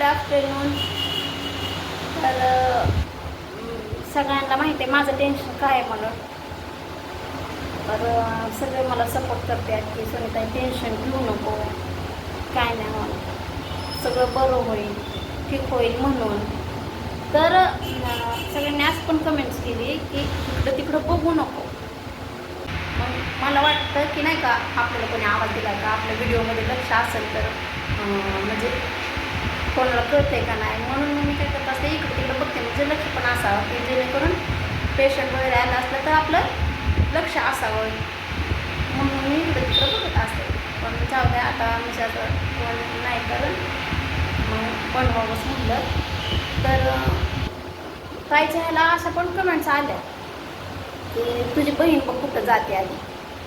Good afternoon तर सगळ्यांना माहिती आहे माझं टेन्शन काय आहे म्हणून? तर सगळे मला सपोर्ट करतात की सुनीता टेन्शन घेऊ नको. काय नाही म्हणून सगळं बरं होईल ठीक होईल म्हणून. तर सगळ्यांनी आज पण कमेंट्स केली की इकडं तिकडं बघू नको. मग मला वाटतं की नाही का आपल्याला कोणी आवाज दिला का आपल्या व्हिडिओमध्ये लक्ष असेल तर म्हणजे कोणाला कळते का नाही? म्हणून मग मी काय करत असते इकडे तिकडे बघते. म्हणजे लक्ष पण असावं की जेणेकरून पेशंट वगैरे आलं असलं तर आपलं लक्ष असावं. म्हणून मी इकडे तिकडे बघत असते. पण जाऊ द्या आता आमच्या कोण नाही तर मग बनवावंच म्हटलं तर अं, ह्याला अशा पण कमेंट्स आल्या. की तुझी बहीण बघ कुठं जाते आधी?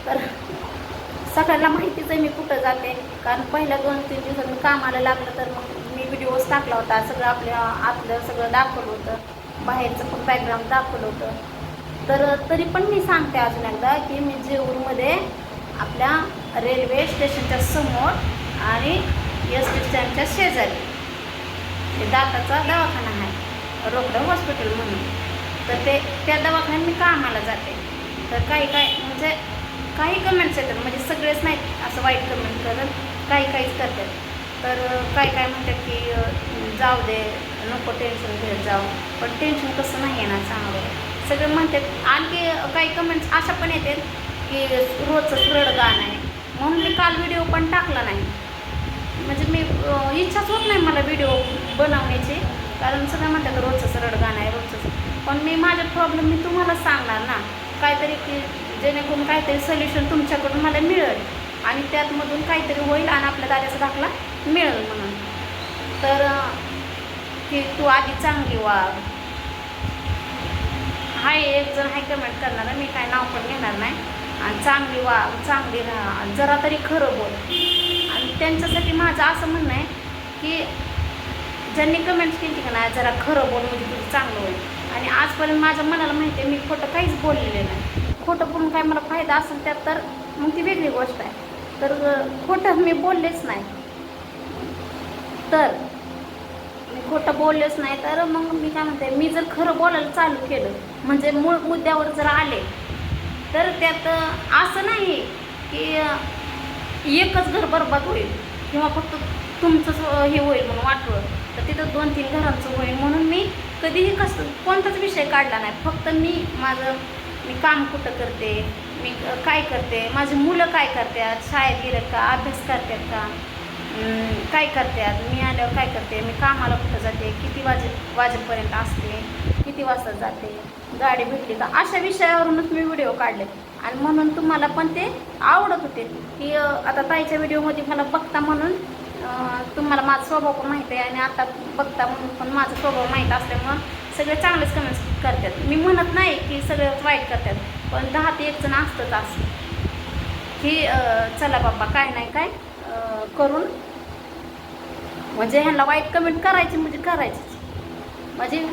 तर सगळ्यांना माहितीच आहे मी कुठं जाते. कारण पहिल्या दोन तीन दिवसात मी कामाला लागलं तर मग व्हिडिओज टाकला होता. सगळं आपल्या आतलं सगळं दाखवलं होतं. बाहेरचं पण बॅकग्राऊंड दाखवलं होतं. तर तरी पण मी सांगते अजून एकदा की मी जेऊरमध्ये आपल्या रेल्वे स्टेशनच्या समोर आणि एस टी स्टँडच्या शेजारी. ते दाताचा दवाखाना आहे. रोकडं हॉस्पिटल म्हणून. तर ते त्या दवाखान्यात मी कामाला जाते. तर काही काय म्हणजे काही कमेंट्स येतात म्हणजे सगळेच नाहीत असं वाईट कमेंट करत काही काहीच करतात तर काय काय म्हणतात की जाऊ दे नको टेन्शन घेत जाऊ. पण टेन्शन कसं नाही येणार चांगलं. सगळे म्हणतात आणखी काही कमेंट्स अशा पण येतात की रोजचं सुरळ गाणं आहे. म्हणून मी काल व्हिडिओ पण टाकला नाही. म्हणजे मी इच्छाच होत नाही मला व्हिडिओ बनवण्याची. कारण सगळं म्हणतात रोजचं सरळ गाणं आहे रोजचं पण मी माझा प्रॉब्लेम मी तुम्हाला सांगणार ना. काहीतरी की जेणेकरून काहीतरी सोल्युशन तुमच्याकडून मला मिळेल. आणि त्यातमधून काहीतरी होईल आणि आपल्या दादाचा दाखला मिळेल म्हणून. तर की तू आधी चांगली वाग. हाय एक जण हाय कमेंट करणार मी काय नाव पण घेणार नाही. आणि चांगली वाग चांगली राहा. आणि जरा तरी खरं बोल. आणि त्यांच्यासाठी माझं असं म्हणणं आहे की ज्यांनी कमेंट्स केली का नाही जरा खरं बोल म्हणजे तुझं चांगलं होईल. आणि आजपर्यंत माझ्या मनाला माहिती आहे मी खोटं काहीच बोललेले नाही. खोटं बोलून काय मला फायदा असेल त्यात तर मग ती वेगळी गोष्ट आहे. तर खोटं मी बोललेच नाही. तर मी खोटं बोललेच नाही तर मग मी काय म्हणते मी जर खरं बोलायला चालू केलं म्हणजे मूळ मुद्द्यावर जर आले तर त्यात असं नाही की एकच घर बरबाद होईल किंवा फक्त तुमचंच हे होईल म्हणून वाटलं तर तिथं दोन तीन घरांचं होईल म्हणून मी कधीही कसं कोणताच विषय काढला नाही. फक्त मी माझं मी काम कुठं करते मी काय करते माझी मुलं काय करतात शाळेत गेलेत का अभ्यास करतात का काय काय आज? मी आल्यावर काय करते? मी कामाला कुठं जाते? किती वाजे वाजेपर्यंत असते? किती वाजता जाते? गाडी भेटली का? अशा विषयावरूनच मी व्हिडिओ काढले. आणि म्हणून तुम्हाला पण ते आवडत होते. की आता ताईच्या व्हिडिओमध्ये मला बघता म्हणून तुम्हाला माझा स्वभाव पण माहीत आहे आणि आता बघता म्हणून पण माझा स्वभाव माहीत असल्यामुळं सगळे चांगलेच कमेंट्स करतात. मी म्हणत नाही की सगळे वाईट करतात पण दहा ते एक जण असतंच असं. की चला बाबा काय नाही काय? करून म्हणजे ह्यांना वाईट कमेंट करायची म्हणजे करायचीच. म्हणजे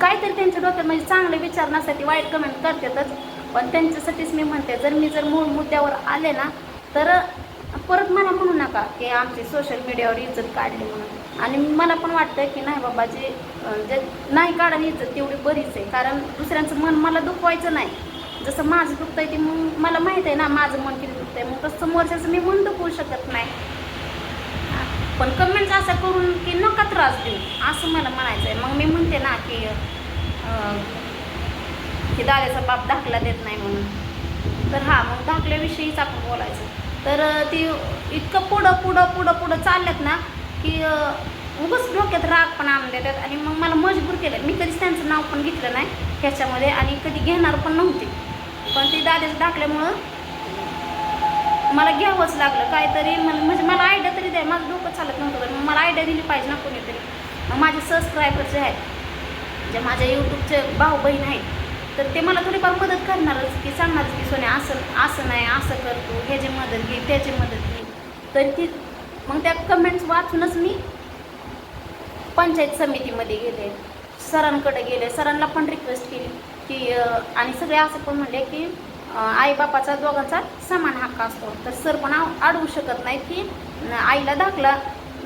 काहीतरी त्यांच्या डोक्यात म्हणजे चांगले विचार नसतात वाईट कमेंट करतातच. पण त्यांच्यासाठीच मी म्हणते जर मी जर मूळ मुद्द्यावर आले ना तर परत मला म्हणू नका की आमची सोशल मीडियावर इज्जत काढली म्हणून. आणि मला पण वाटतं की नाही बाबा जे जे नाही काढायला इज्जत तेवढी बरीच आहे. कारण दुसऱ्यांचं मन मला दुखवायचं नाही. जसं माझं दुखतं आहे ते मग मला माहीत आहे ना माझं मन किती दुखतं आहे मग तसं समोरच्याचं मी मन दुखवू शकत नाही. पण कमेंट्स असं करून की नका त्रास देऊ असं मला म्हणायचं आहे मग मी म्हणते ना की की दादाचा बाप दाखला देत नाही म्हणून. तर हा मग दाखल्याविषयीच आपण बोलायचं. तर ती इतकं पुढं पुढं पुढं पुढं चालल्यात ना की अं, डोक्यात राग पण आणून देतात. आणि मग मला मजबूर केलं. मी कधीच त्यांचं नाव पण घेतलं नाही ह्याच्यामध्ये आणि कधी घेणार पण नव्हते. पण ती दादाच्या दाखल्यामुळं मला घ्यावंच लागलं. काहीतरी मला म्हणजे मला आयडिया तरी द्या. माझं डोकं चालत नव्हतं तर मला आयडिया दिली पाहिजे ना कोणीतरी. मग माझे सबस्क्रायबर जे आहेत जे माझ्या यूट्यूबचे भाऊ बहीण आहेत तर ते मला थोडीफार मदत करणारच की सांगणारच की सोन्या असं असं नाही असं करतो ह्याची मदत घे त्याची मदत घे. तर ती मग त्या कमेंट्स वाचूनच मी पंचायत समितीमध्ये गेले. सरांकडे गेले. सरांना पण रिक्वेस्ट केली. की आणि सगळे असं पण म्हणले की आई आईबापाचा दोघांचा समान हक्क असतो. तर सर पण अडवू शकत नाही की आईला दाखला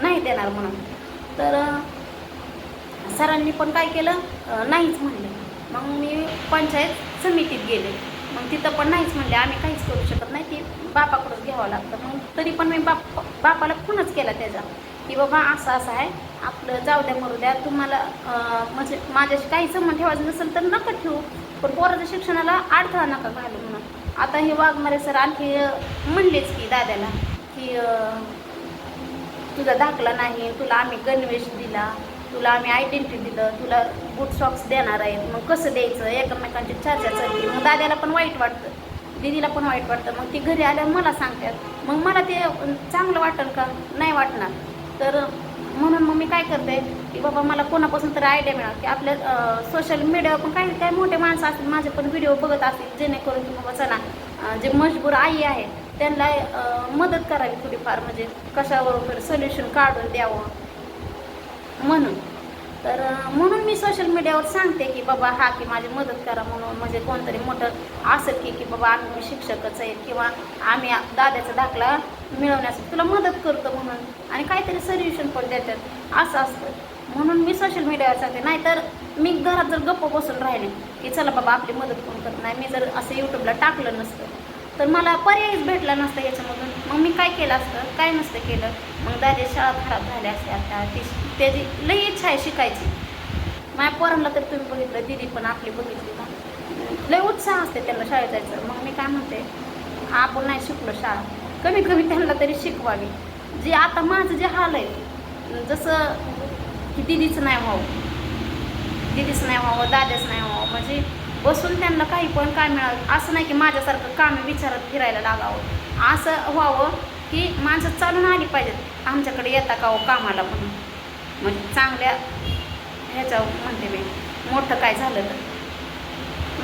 नाही देणार म्हणून. तर सरांनी पण काय केलं? नाहीच म्हणले. मग मी पंचायत समितीत गेले. मग तिथं पण नाहीच म्हणले. आम्ही काहीच करू शकत नाही ती बापाकडंच घ्यावं लागतं. मग तरी पण मी बाप बापाला फोनच केला त्याचा. की बाबा असं असं आहे. आपलं जाऊ द्या मरू द्या. तुम्हाला म्हणजे माझ्याशी काही संबंध ठेवायचं नसेल तर नका ठेवू. पण पोराच्या शिक्षणाला अडथळा नका घालू म्हणून. आता हे वाघमारे सर आणखी म्हणलेच की दाद्याला की तुझा दाखला नाही तुला आम्ही गणवेश दिला तुला आम्ही आयडेंटिटी दिलं तुला बूट सॉक्स देणार आहेत. मग कसं द्यायचं? एकमेकांची चर्चा चालली मग दाद्याला पण वाईट वाटतं. दीदीला पण वाईट वाटतं. मग ती घरी आल्यावर मला सांगतात. मग मला ते चांगलं वाटेल का? नाही वाटणार. तर म्हणून मग मी काय करते की बाबा मला कोणापासून तरी आयडिया मिळाल की आपल्या सोशल मीडियावर पण काही काही मोठे माणसं असतील माझे पण व्हिडिओ बघत असतील जेणेकरून की बाबा चला जे मजबूर आई आहेत त्यांना मदत करावी थोडीफार म्हणजे कशावर सोल्युशन काढून द्यावं. म्हणून. तर म्हणून मी सोशल मीडियावर सांगते की बाबा हा की माझी मदत करा म्हणून म्हणजे कोणतरी मोठं असेल की की बाबा आम्ही शिक्षकच आहे किंवा आम्ही दाद्याचा दाखला मिळवण्यासाठी तुला मदत करतो म्हणून आणि काहीतरी सोल्युशन पण देतात. असं असतं. म्हणून मी सोशल मीडियावर सांगते नाहीतर मी घरात जर गप्प बसून राहिले की चला बाबा आपली मदत कोण करत नाही मी जर असं यूट्यूबला टाकलं नसतं तर मला पर्यायच भेटला नसता याच्यामधून. मग मी काय केलं असतं? काय नसतं केलं? मग दादी शाळा खराब झाल्या असत्या आता ती त्याची लई इच्छा आहे शिकायची. माझ्या पोरांना तर तुम्ही बघितलं दिदी पण आपली बघितली ना लई उत्साह असते त्यांना शाळेत जायचं. मग मी काय म्हणते आपण नाही शिकलो शाळा. कमी कमी त्यांना तरी शिकवावी. जे आता माझं जे हाल आहे जसं की दिदीचं नाही व्हावं. दिदीच नाही व्हावं दाद्याच नाही व्हावं. म्हणजे बसून त्यांना काही पण काय मिळावं. असं नाही की माझ्यासारखं काम विचारत फिरायला लागावं. असं व्हावं की माणसं चालून आली पाहिजेत. आमच्याकडे येता का हो कामाला म्हणून? म्हणजे चांगल्या ह्याच्या म्हणते मी मोठं काय झालं तर.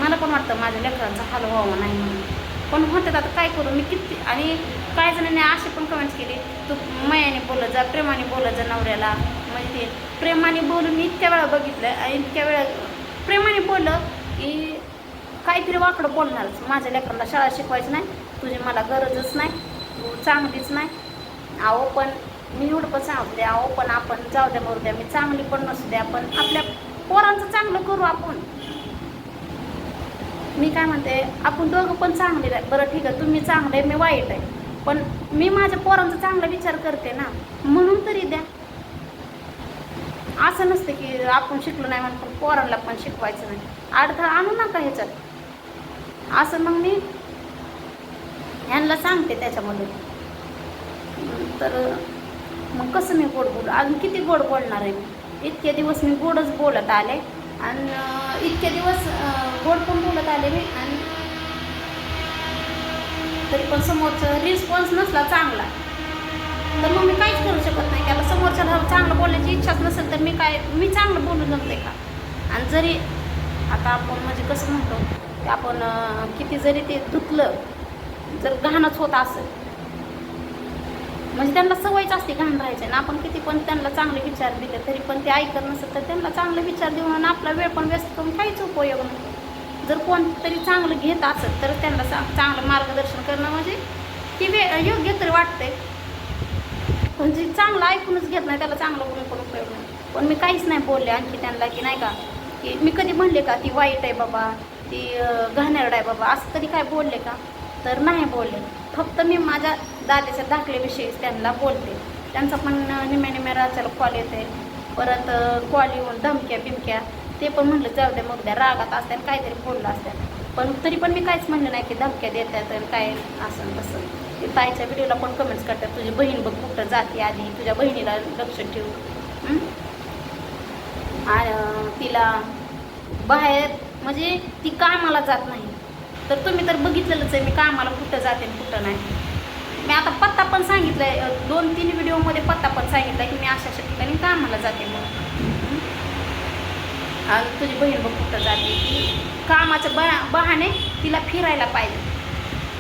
मला पण वाटतं माझ्या लेकरांचा हाल व्हावा नाही म्हणून. पण म्हणतात आता काय करू मी किती आणि काही जणांनी अशी पण कमेंट्स केली तू मयाने बोलत जा प्रेमाने बोलत जा नवऱ्याला. म्हणजे ते प्रेमाने बोलून मी इतक्या वेळा बघितलं आणि इतक्या वेळा प्रेमाने बोललं की काहीतरी वाकडं बोलणारच. माझ्या लेकरांना शाळा शिकवायची नाही तुझी मला गरजच नाही तू चांगलीच नाही. अहो पण मी एवढं पण द्या अहो पण आपण जाऊ द्या मरू द्या. मी चांगली पण नसू द्या पण आपल्या पोरांचं चांगलं करू आपण. मी काय म्हणते आपण दोघं पण चांगले आहे बरं ठीक आहे तुम्ही चांगले मी वाईट आहे. पण मी माझ्या पोरांचा चांगला विचार करते ना म्हणून तरी द्या. असं नसतं की आपण शिकलो नाही म्हणून पण पोरांना पण शिकवायचं नाही. अडथळा आणू नका ह्याच्यात. असं मग मी ह्यांना सांगते त्याच्यामध्ये तर मग कसं मी गोड बोलू? अजून किती गोड बोलणार आहे मी? इतके दिवस मी गोडच बोलत आले आणि इतके दिवस गोड पण बोलत आले मी आणि तरी पण समोरचा रिस्पॉन्स नसला चांगला. तर मग मी काहीच करू शकत नाही. त्याला समोरच्याला चांगलं बोलायची इच्छाच नसेल तर मी काय मी चांगलं बोलून जमते का? आणि जरी आता आपण म्हणजे कसं म्हणतो की आपण किती जरी ते धुतलं जर घाणच होत असेल म्हणजे त्यांना सवयच असते घाण राहायची ना आपण किती पण त्यांना चांगले विचार दिले तरी पण ते ऐकत नसेल तर त्यांना चांगले विचार देऊन आणि आपला वेळ पण व्यस्त करून काहीच उपयोग नाही. जर कोणतरी चांगलं घेत असत तर त्यांना चांग चांगलं मार्गदर्शन करणं म्हणजे ती वे योग्य तरी वाटते पण जे चांगलं ऐकूनच घेत नाही त्याला चांगलं बोलून पण उपयोग नाही. पण मी काहीच नाही बोलले आणखी त्यांना की नाही का की मी कधी म्हणले का ती वाईट आहे बाबा ती घाणेरड आहे बाबा असं कधी काय बोलले का? तर नाही बोलले. फक्त मी माझ्या दादाच्या दाखल्याविषयी त्यांना बोलते. त्यांचा पण निम्या निम्या राजाला कॉल येते परत कॉल येऊन धमक्या बिमक्या ते पण म्हणलं जाऊ द्या मग द्या रागात असतात काहीतरी बोललं असतात पण तरी पण मी काहीच म्हणलं नाही की धमक्या देतात आणि काय असं तसं. ते ताईच्या व्हिडिओला पण कमेंट्स करतात तुझी बहीण बघ कुठं जाते आधी तुझ्या बहिणीला लक्ष ठेव. तिला बाहेर म्हणजे ती कामाला जात नाही. तर तुम्ही तर बघितलेलंच आहे मी कामाला कुठं जाते आणि कुठं नाही. मी आता पत्ता पण सांगितला आहे दोन तीन व्हिडिओमध्ये पत्ता पण सांगितलाय की मी अशा अशा ठिकाणी कामाला जाते म्हणून. तुझी बहीण बघ कुठं जाते. कामाचं कामाच्या बहा बहाने तिला फिरायला पाहिजे.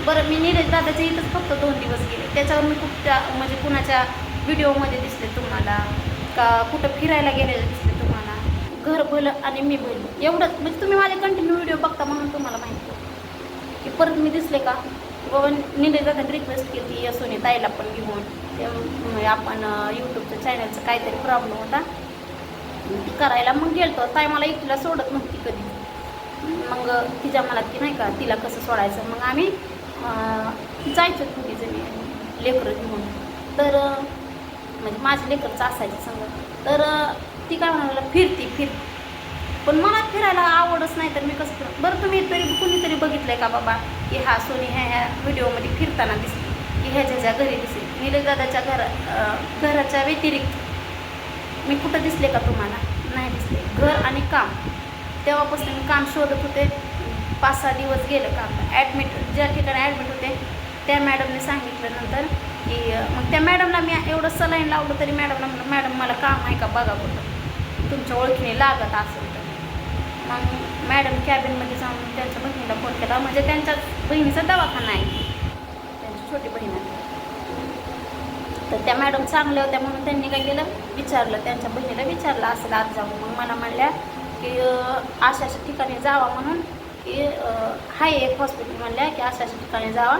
बरं मी नीरज दादाच्या इथंच फक्त दोन दिवस गेले. त्याच्यावर मी कुठच्या म्हणजे कुणाच्या व्हिडिओमध्ये दिसले तुम्हाला? का कुठं फिरायला गेलेलं दिसले तुम्हाला? घर भलं आणि मी भलं. एवढंच. म्हणजे तुम्ही माझे कंटिन्यू व्हिडिओ बघता म्हणून तुम्हाला माहिती. आहे परत मी दिसले का? बाबा नीरज दादा रिक्वेस्ट केली यशोनी ताईला पण घेऊन. ते आपण यूट्यूबचं चॅनलचं काहीतरी प्रॉब्लेम होता. ती करायला मग गेलतो. ताई मला एकटीला सोडत नव्हती कधी. मग तिच्या मनात की नाही का तिला कसं सोडायचं? मग आम्ही जायचो दोघी जणी लेकरं घेऊन. तर म्हणजे माझ्या लेकरचं असायचं सांग तर ती काय म्हणाला फिरती फिरती. पण मला फिरायला आवडच नाही तर मी कसं फिर बरं तुम्ही तरी कुणीतरी बघितलंय का बाबा की हा सोनी ह्या ह्या व्हिडिओमध्ये फिरताना दिसली की ह्याच्या ज्या घरी दिसली? निलेश दादाच्या घरा घराच्या व्यतिरिक्त मी कुठं दिसले का तुम्हाला? नाही दिसले. घर आणि काम. तेव्हापासून मी काम शोधत होते. पाच सहा दिवस गेलं काम. ॲडमिट ज्या ठिकाणी ॲडमिट होते त्या मॅडमने सांगितलं नंतर की मग त्या मॅडमला मी एवढं सलाईन लावलं तरी मॅडमला म्हणलं मॅडम मला काम आहे का बघा कुठं? तुमच्या ओळखीने लागत असं मग मॅडम कॅबिनमध्ये जाऊन त्यांच्या बहिणीला फोन केला. म्हणजे त्यांच्या बहिणीचा दवाखाना आहे. त्यांची छोटी बहीण आहे. तर त्या मॅडम चांगल्या होत्या म्हणून त्यांनी काय केलं? विचारलं. त्यांच्या बहिणीला विचारलं असं आज जाऊन मग मला म्हणल्या की अशा अशा ठिकाणी जावा म्हणून की हाय एक हॉस्पिटल म्हणल्या की अशा अशा ठिकाणी जावा.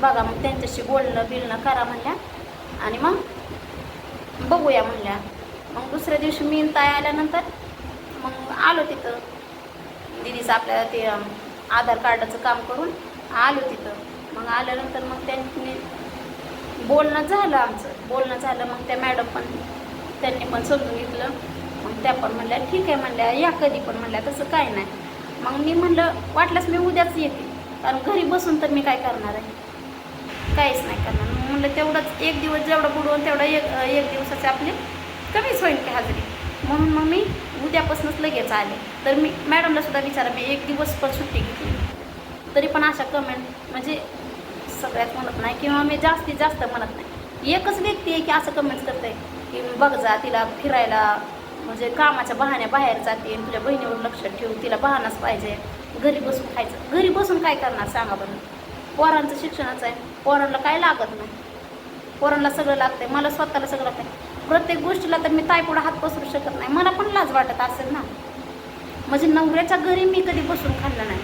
बघा मग त्यांच्याशी बोलणं बिलणं करा म्हणल्या. आणि मग बघूया म्हणल्या. मग दुसऱ्या दिवशी मी ताय आल्यानंतर मग आलो तिथं. दिदीचं आपल्याला ते आधार कार्डाचं काम करून आलो तिथं. मग आल्यानंतर मग त्यांनी बोलणं झालं आमचं. बोलणं झालं मग त्या मॅडम पण त्यांनी पण समजून घेतलं. मग त्या पण म्हणल्या ठीक आहे म्हणल्या या कधी पण म्हणल्या तसं काय नाही. मग मी म्हणलं वाटल्यास मी उद्याच येते. कारण घरी बसून तर मी काय करणार आहे? काहीच नाही करणार. मग म्हणलं तेवढंच एक दिवस जेवढं बुडवून तेवढं एक एक दिवसाचे आपले कमीच होईल की हाजरी. म्हणून मग मी उद्यापासूनच लगेच आले. तर मी मॅडमला सुद्धा विचारा मी एक दिवस पण सुट्टी घेतली तरी पण अशा कमेंट म्हणजे सगळ्यात म्हणत नाही किंवा मी जास्तीत जास्त म्हणत नाही. एकच व्यक्ती आहे की असं कमेंट्स करते की बघ जा तिला फिरायला म्हणजे कामाच्या बहाण्या बाहेर जाते तुझ्या बहिणीवर लक्ष ठेवू तिला बहानाच पाहिजे. घरी बसून खायचं. घरी बसून काय करणार सांगा बरं. पोरांचं शिक्षणच आहे. पोरांना काय लागत नाही. पोरांना सगळं लागतंय. मला स्वतःला सगळं लागतंय. प्रत्येक गोष्टीला तर मी ताईपुढं हात पसरू शकत नाही. मला पण लाज वाटत असेल ना. म्हणजे नवऱ्याच्या घरी मी कधी बसून खाल्लं नाही.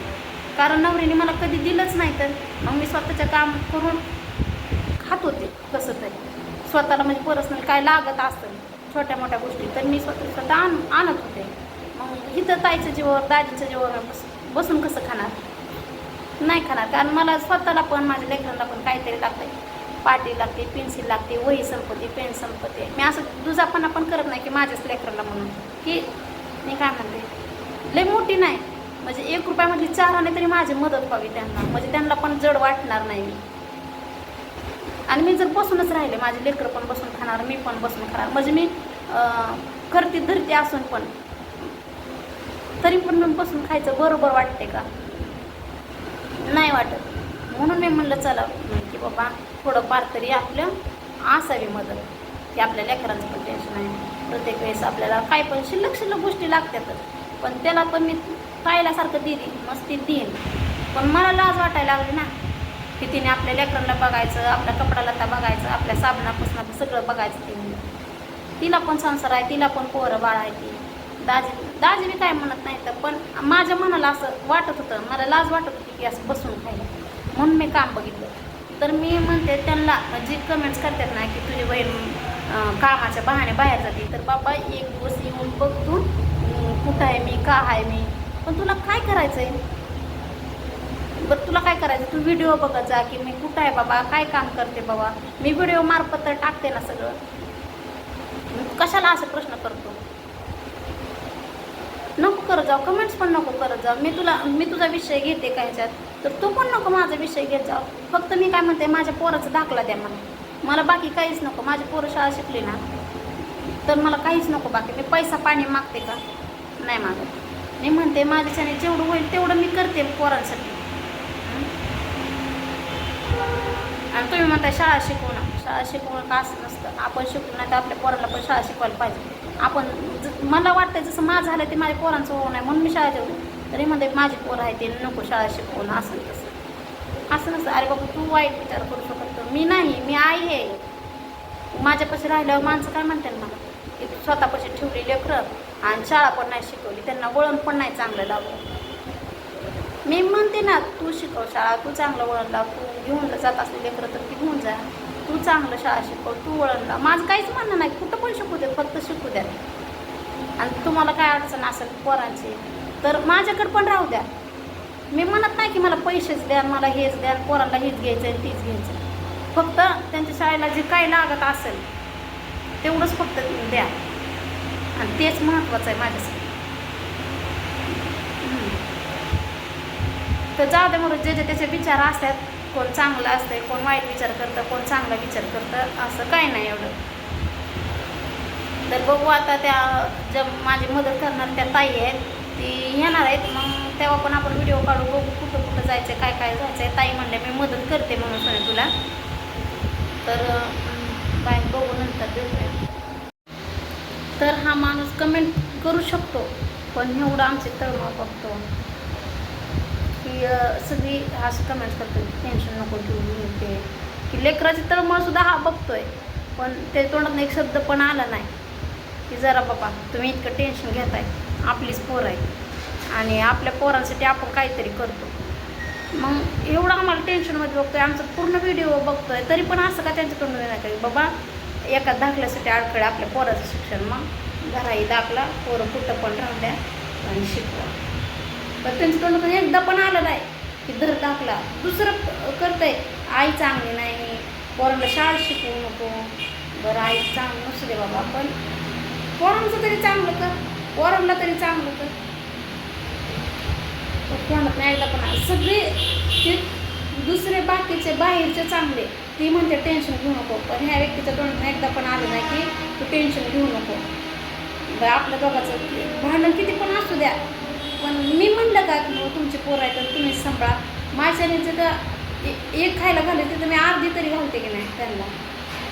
कारण नवरीने मला कधी दिलंच नाही तर. मग मी स्वतःचं काम करून खात होते कसं तरी. स्वतःला म्हणजे पर्सनल काय लागत असतं छोट्या मोठ्या गोष्टी तर मी स्वतः स्वतः आण आणत होते. मग इथं ताईच्या जीवावर दाजीच्या जीवावर बस बसून कसं खाणार? नाही खाणार. कारण मला स्वतःला पण माझ्या लेकरांना पण काहीतरी लागतं पाटी लागते पेन्सिल लागते वही संपत्ती पेन संपते. मी असं दुजापणा पण करत नाही की माझ्याच लेकराला म्हणून. की मी काय म्हणते? लय मोठी नाही. म्हणजे एक रुपयामधली चार आणे तरी माझी मदत व्हावी त्यांना. म्हणजे त्यांना पण जड वाटणार नाही. मी आणि मी जर बसूनच राहिले माझे लेकरं पण बसून खाणार मी पण बसून खाणार. म्हणजे मी करती करते धरते असून पण. तरी पण मी बसून खायचं बरोबर वाटते का? नाही वाटत. म्हणून मी म्हणलं चला की बाबा थोडंफार तरी आपलं असावी मदत. की आपल्या लेकरांचं पण टेन्शन आहे. प्रत्येक वेळेस आपल्याला काय पण शिल्लक शिल्लक गोष्टी लागतातच. पण त्याला पण मी पाहिल्यासारखं दिली मस्ती देईन. पण मला लाज वाटायला लागली ना की तिने आपल्या लेकरांना बघायचं आपल्या कपडा लत्ता बघायचं आपल्या साबणापासून सगळं बघायचं तिने. तिला पण संसार आहे तिला पण पोरं बाळ आहे ती. दाजी दाजी मी काय म्हणत नाही तर पण माझ्या मनाला असं वाटत होतं मला लाज वाटत होती की असं बसून खायला म्हणून मी काम बघितलं. तर मी म्हणते त्यांना म्हणजे जी कमेंट्स करतात ना की तुझी बहीण कामाच्या बहाणे बाहेर जाते. तर बाबा एक दिवस येऊन बघ तू कुठं आहे मी का आहे मी? पण तुला काय करायचं आहे बरं तुला काय करायचं तू व्हिडिओ बघत जा की मी कुठं आहे बाबा काय काम करते बाबा? मी व्हिडिओ मार्फत तर टाकते ना सगळं. कशाला असं प्रश्न करतो? नको करत जाऊ कमेंट्स पण नको करत जाऊ. मी तुला मी तुझा विषय घेते का ह्याच्यात? तर तू पण नको माझा विषय घेत जाऊ. फक्त मी काय म्हणते माझ्या पोराचा दाखला द्या मला मला बाकी काहीच नको. माझी पोरं शाळा शिकली ना तर मला काहीच नको बाकी. मी पैसा पाणी मागते का? नाही मागत. मी म्हणते माझ्याच्याने जेवढं होईल तेवढं मी करते पोरांसाठी. आणि तुम्ही म्हणता शाळा शिकवणं शाळा शिकवणं का असं नसतं. आपण शिकू नाही तर आपल्या पोराला पण शाळा शिकवायला पाहिजे. आपण ज- मला वाटतं जसं माझं झालं ते माझ्या पोरांचं होऊ नये. म्हणून मी शाळा ठेवते तरी म्हणते माझे पोरं आहे ते नको शाळा शिकवणं असं तसं. असं नसतं. अरे बाबा तू वाईट विचार करू शकत मी नाही मी आई आहे. माझ्यापाशी राहिल्यावर माणसं काय म्हणतात मला? की तू स्वतःपाशी ठेवली लेकरं आणि शाळा पण नाही शिकवली त्यांना वळण पण नाही चांगलं लावलं मी म्हणते ना तू शिकव शाळा तू चांगलं वळण लाव तू घेऊन जात असले लेकरं तर ती घेऊन जा. तू चांगलं शाळा शिकव तू वळणला माझं काहीच म्हणणं नाही. कुठं पण शिकू दे फक्त शिकू द्या. आणि तुम्हाला काय अडचण असेल पोरांची तर माझ्याकडे पण राहू द्या. मी म्हणत नाही की मला पैसेच द्या मला हेच द्या पोरांना हेच घ्यायचं आहे तीच घ्यायचं. आहे. फक्त त्यांच्या शाळेला जे काय लागत असेल तेवढंच फक्त द्या. आणि तेच महत्त्वाचं आहे माझ्यासाठी. तर जाऊ दे म्हणून जे जे त्याचे विचार असतात कोण चांगलं असतंय कोण वाईट विचार करतं कोण चांगला विचार करतं असं काही नाही एवढं. तर बघू आता त्या ज्या माझी मदत करणार त्या ताई आहेत ती येणार आहेत. मग तेव्हा पण आपण व्हिडिओ काढू बघू कुठं कुठं जायचं काय काय जायचं आहे ताई म्हणले मी मदत करते म्हणून सोने तुला. तर बाय बघू नंतर भेटूया. तर हा माणूस कमेंट करू शकतो पण एवढं आमचे तळमळ बघतो. की सगळी असं कमेंट करतो टेन्शन नको घेऊ ते. की लेकराची तळमळ सुद्धा हा बघतोय पण ते तोंडातून एक शब्द पण आला नाही. की जरा बाबा तुम्ही इतकं टेन्शन घेताय आपलीच पोर आहे आणि आपल्या पोरांसाठी आपण काहीतरी करतो. मग एवढं आम्हाला टेन्शनमध्ये बघतोय आमचा पूर्ण व्हिडिओ बघतोय तरी पण असं का त्यांच्या तोंडून नाही काही बाबा एका दाखल्यासाठी अडखळे आपल्या पोराचं शिक्षण मग घराही दाखला पोरं कुठं पण राहू द्या आणि शिकवा. पण त्यांच्या तोंडातून एकदा पण आलं नाही. की धर दाखला. दुसरं करतंय आई चांगली नाही. पोरांना शाळा शिकवू नको. बरं आई चांगलं नसू दे बाबा पण पोरांचं तरी चांगलं कर. पोरांना तरी चांगलं कर. तोंडात नाही एकदा पण आलं. सगळे ते दुसरे बाकीचे बाहेरचे चांगले ती म्हणते टेन्शन घेऊ नको. पण ह्या व्यक्तीच्या तोंडात एकदा पण आलं नाही की तू टेन्शन घेऊ नको. बरं आपल्या दोघाचं भांडण किती पण असू द्या. पण मी म्हणलं का की तुमचे पोर आहे तर तुम्हीच सांभाळा. माझ्याने जर एक खायला घाले तर मी अर्धी तरी घालते की नाही त्यांना.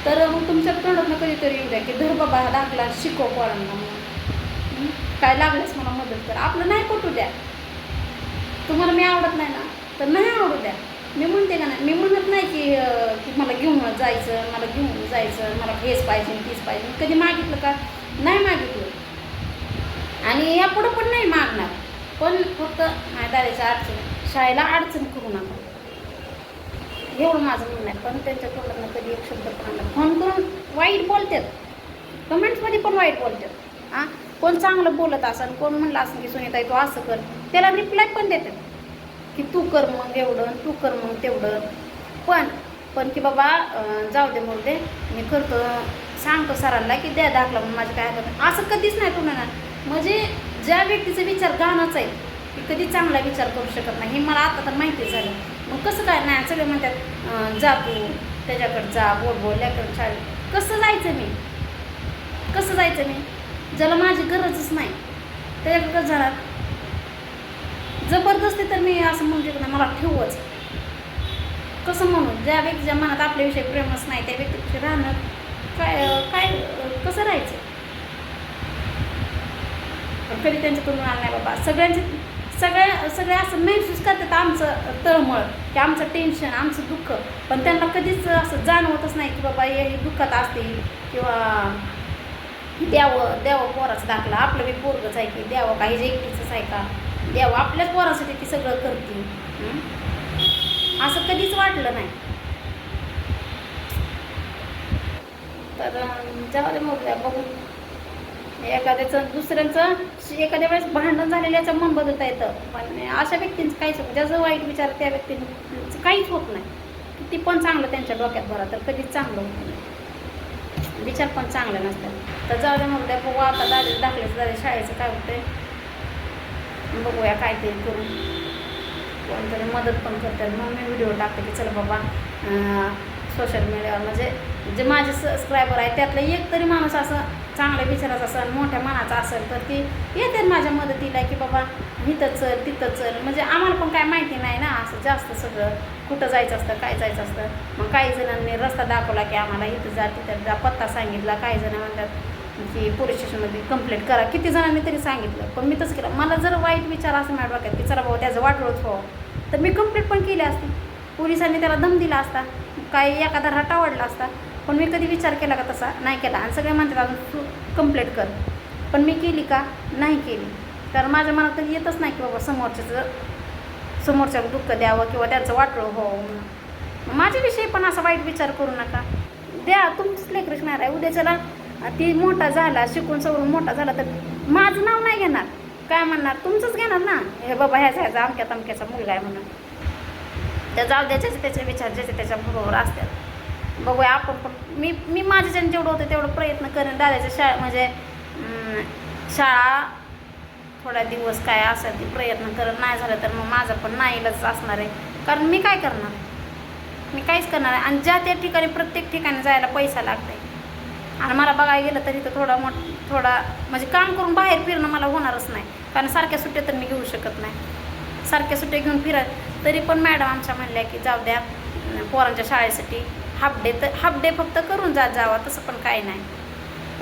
तर मग तुमच्या तोंडातनं कधीतरी येऊ द्या की धर बाबा लागला दाखला शिकव पोरांना मग काय लागलंच मला मदत कर. आपलं नाही पटू द्या. तुम्हाला मी आवडत नाही ना? तर नाही आवडू द्या. मी म्हणते का नाही मी म्हणत नाही की की मला घेऊन जायचं मला घेऊन जायचं मला हेच पाहिजे तीच पाहिजे. कधी मागितलं का? नाही मागितलं. आणि यापुढं पण नाही मागणार. पण फक्त माझ्या दादाच्या अडचण शाळेला अडचण करू नका. एवढं माझं म्हणणं आहे. पण त्यांच्या तोंडातनं कधी एक शब्द पण फोन करून वाईट बोलतात. कमेंट्समध्ये पण वाईट बोलतात. हां कोण चांगलं बोलत असेल कोण म्हणलं असं की सुनीताई तू असं कर. त्याला रिप्लाय पण देतात. की तू कर मग एवढं तू कर मग तेवढं. पण पण की बाबा जाऊ दे मग दे. मी करतो. सांगतो सरांना की द्या दाखला म्हणून माझं काय करतं असं कधीच नाही तुम्हाला म्हणजे ज्या व्यक्तीचा विचार गाणंच आहे की कधी चांगला विचार करू शकत नाही. हे मला आता तर माहिती झालं. मग कसं काय नाही सगळे म्हणतात जा तू त्याच्याकडे जा बोल बोलल्याकडे छान शाळेत कसं जायचं मी? कसं जायचं मी? ज्याला माझी गरजच नाही. त्याच्याकडे कसं जाणार जबरदस्ती तर मी असं म्हणू शकत नाही मला ठेवच. कसं म्हणून ज्या व्यक्तीच्या मनात आपल्याविषयी प्रेमच नाही त्या व्यक्तीविषयी राहणं काय काय कसं राहायचं? कधी त्यांच्याकडून आलं नाही बाबा. सगळ्यांचे सगळ्या सगळ्या असं महसूस करतात आमचं तळमळ की आमचं टेन्शन आमचं दुःख. पण त्यांना कधीच असं जाणवतच नाही की बाबा हे दुःखात असतील किंवा द्यावं द्यावं पोराचं दाखला. आपलं बी पोरगंच आहे की द्यावं काही जे एकटीचंच आहे का? द्यावं आपल्याच पोरासाठी ती सगळं करतील. असं कधीच वाटलं नाही. तर अं, जाऊ दे मग बघू. एखाद्याचं दुसऱ्यांचं एखाद्या वेळेस भांडण झालेल्याचं मन बदलता येतं. पण अशा व्यक्तींचं काहीच होत ज्याचं वाईट विचार त्या व्यक्तींचं काहीच होत नाही. किती पण चांगलं त्यांच्या डोक्यात भरा तर कधीच चांगलं होत नाही. विचार पण चांगले नसतात. तर जाऊ दे मग द्या बघू आता दादा दाखल्याचं दादा शाळेचं काय होतंय. बघूया काय ते करून. कोणतरी मदत पण करतात. मग मी व्हिडिओ टाकते की चल बाबा सोशल मीडियावर म्हणजे जे माझे सबस्क्रायबर आहे त्यातलं एक तरी माणूस असं चांगल्या विचाराचा असेल मोठ्या मनाचा असेल तर ती येते माझ्या मदतीला की बाबा इथं चल तिथं चल. म्हणजे आम्हाला पण काय माहिती नाही ना असं जास्त सगळं कुठं जायचं असतं काय जायचं असतं. मग काही जणांनी रस्ता दाखवला की आम्हाला इथं जा तिथं जा पत्ता सांगितला काही जण म्हणतात की पोलीस स्टेशनमध्ये कंप्लेंट करा. किती जणांनी तरी सांगितलं. पण मी तसं केलं. मला जर वाईट विचार असं माझ्या डोक्यात की चला बाबा त्याचं वाटोळच व्हावं. तर मी कंप्लेंट पण केली असती. पोलिसांनी त्याला दम दिला असता. काही एखादा रटा आवडला असता. पण मी कधी विचार केला का तसा? नाही केला. आणि सगळे म्हणतात अजून तू कंप्लेंट कर. पण मी केली का? नाही केली. कारण माझ्या मनात तर येतच नाही की बाबा समोरच्याचं समोरच्याला दुःख द्यावं किंवा त्यांचं वाटलं हो माझ्याविषयी पण असा वाईट विचार करू नका. द्या तुमचंच लेकरं शिकणार आहे. उद्याच्याला ती मोठा झाला शिकून सवरून मोठा झाला तर माझं नाव नाही घेणार. काय म्हणणार? तुमचंच घेणार ना? हे बाबा ह्याचा ह्याचा अमक्या तमक्याचा मुलगा आहे म्हणून. त्या जाऊ द्याचे त्याचे विचार ज्याचे त्याच्या बरोबर असतात. बघूया आपण पण. मी मी माझ्याच्याने जेवढं होतं तेवढं प्रयत्न करेन. दादाच्या शाळा म्हणजे शाळा थोडा दिवस काय असेल ते प्रयत्न करत नाही झालं तर मग माझं पण नाईलाच असणार आहे. कारण मी काय करणार? मी काहीच करणार आहे आणि ज्या त्या ठिकाणी प्रत्येक ठिकाणी जायला पैसा लागतंय. आणि मला बघायला गेलं तरी तर थोडा मोठ थोडा म्हणजे काम करून बाहेर फिरणं मला होणारच नाही. कारण सारख्या सुट्ट्या तर मी घेऊ शकत नाही. सारख्या सुट्ट्या घेऊन फिरत तरी पण मॅडम आमच्या म्हणल्या की जाऊ द्या पोरांच्या शाळेसाठी हाफ डे तर हाफ डे फक्त करून जात जावा तसं पण काही नाही.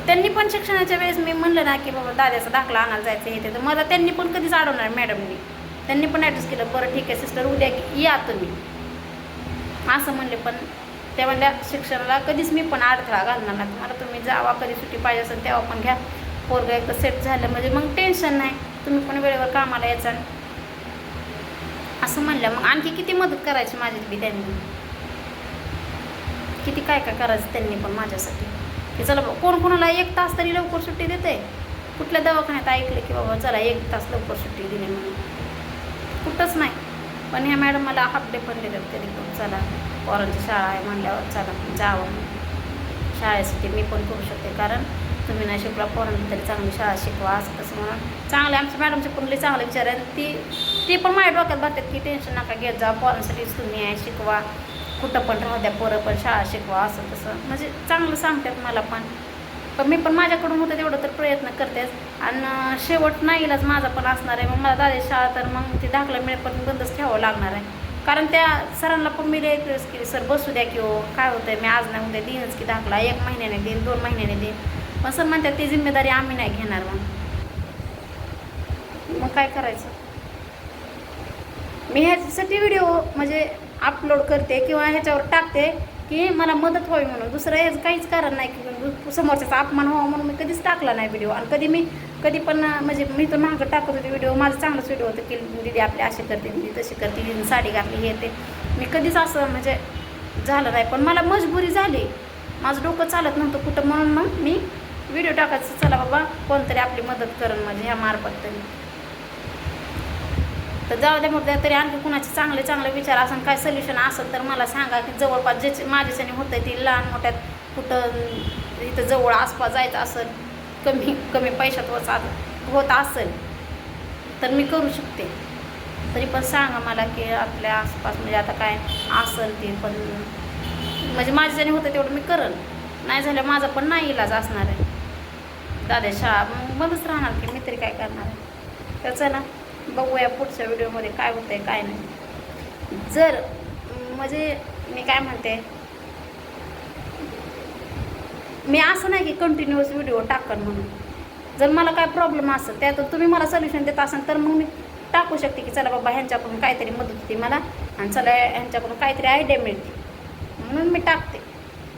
त्यांनी पण शिक्षणाच्या वेळेस मी म्हणलं ना की बाबा दाद्याचा दाखला आणायला जायचं हे ते तर मला त्यांनी पण कधीच अडवणार मॅडमनी. त्यांनी पण ॲडजस्ट केलं बरं ठीक आहे सिस्टर उद्या या तुम्ही. असं म्हणले पण त्या म्हणल्या शिक्षणाला कधीच मी पण अडथळा घालणार नाही. तुम्हाला तुम्ही जावा कधी सुट्टी पाहिजे असेल तेव्हा पण घ्या. पोरगं एकदा सेट झालं म्हणजे मग टेन्शन नाही. तुम्ही पण वेळेवर कामाला यायचा असं म्हणलं मग आणखी किती मदत करायची माझी बी त्यांनी? किती काय काय करायचं त्यांनी पण माझ्यासाठी. की चला बा, कोण कोणाला एक तास तरी लवकर सुट्टी देते. कुठल्या दवाखान्यात ऐकलं की बाबा चला एक तास लवकर सुट्टी दिली म्हणून. कुठंच नाही. पण ह्या मॅडम मला हाफ डे पण देतात कधी पण चला. पोरांची शाळा आहे म्हणल्यावर चला जावं शाळेसाठी मी पण करू शकते कारण तुम्ही नाही शिकला पोरांना तरी चांगली शाळा शिकवा असं तसं म्हणून. चांगले आमच्या मॅडमचे पण लई चांगले विचार आहे. ती ती पण माझ्या डोक्यात बघतात की टेन्शन नका घेत जा पोरांसाठीच तुम्ही आहे शिकवा. कुठं पण राहू द्या पोरं पण शाळा शिकवा असं तसं. म्हणजे चांगलं सांगतात मला पण. पण मी पण माझ्याकडून होतं तेवढं तर प्रयत्न करतेच आणि शेवट नाहीलाच माझा पण असणार आहे. मग मला दादे शाळा तर मग ती दाखला मिळेल पण बंदच ठेवावं लागणार आहे. कारण त्या सरांना पण मी एक केली की सर बसू द्या की हो काय होतं आहे मी आज नाही उद्या देईनच की दाखला एक महिन्याने देईन दोन महिन्याने देईन. पण सर म्हणतात ती जिम्मेदारी आम्ही नाही घेणार मग. मग काय करायचं? मी ह्याच्यासाठी व्हिडिओ म्हणजे अपलोड करते किंवा ह्याच्यावर टाकते की मला मदत व्हावी म्हणून. दुसरं हेच काहीच कारण नाही की समोरच्याचा अपमान व्हावा म्हणून मी कधीच टाकला नाही व्हिडिओ आणि कधी मी कधी पण म्हणजे मी तर मागं टाकत होते व्हिडिओ माझं चांगलाच व्हिडिओ होतं की दिदी आपली अशी करते दिदी तशी करते दिदी साडी घातली हे ते. मी कधीच असं म्हणजे झालं नाही. पण मला मजबुरी झाली. माझं डोकं चालत नव्हतं कुठं म्हणून मग मी व्हिडिओ टाकायचं. चला बाबा कोणतरी आपली मदत करण म्हणजे ह्या मार्फत तरी. तर जाऊ द्या मग तरी आणखी कुणाचे चांगले चांगले विचार असेल काय सोल्युशन असेल तर मला सांगा की जवळपास जे माझ्याच्याने होतं ती लहान मोठ्यात कुठं इथं जवळ आसपास जायचं असेल कमी कमी पैशात होत होत असेल तर मी करू शकते. तरी पण सांगा मला की आपल्या आसपास म्हणजे आता काय असेल ते पण. म्हणजे माझ्याच्याने होतं तेवढं मी करन. नाही झालं माझा पण नाही इलाज असणार आहे. दादा शाळा मग मगच राहणार की मी तरी काय करणार आहे? तर चला बघूया पुढच्या व्हिडिओमध्ये काय होतं आहे काय नाही. जर म्हणजे मी काय म्हणते मी असं नाही की कंटिन्युअस व्हिडिओ टाकन म्हणून. जर मला काय प्रॉब्लेम असेल त्यातून तुम्ही मला सोल्युशन देत असाल तर मग मी टाकू शकते की चला बाबा ह्यांच्याकडून काहीतरी मदत होती मला आणि चला ह्यांच्याकडून काहीतरी आयडिया मिळते. म्हणून मी टाकते.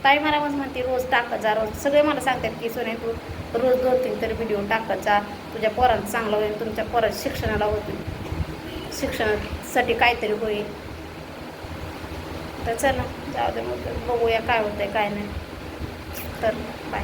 ताई मला मग म्हणते रोज टाकत जा रोज. सगळे मला सांगतात की सोने तू रोज दोन तीन तरी व्हिडिओ टाकायचा. तुझ्या पोरांचं चांगलं होईल तुमच्या पोराच्या शिक्षणाला होतील शिक्षणासाठी काहीतरी होईल. तर चला जाऊ दे मग. बघूया काय होतंय काय नाही. तर बाय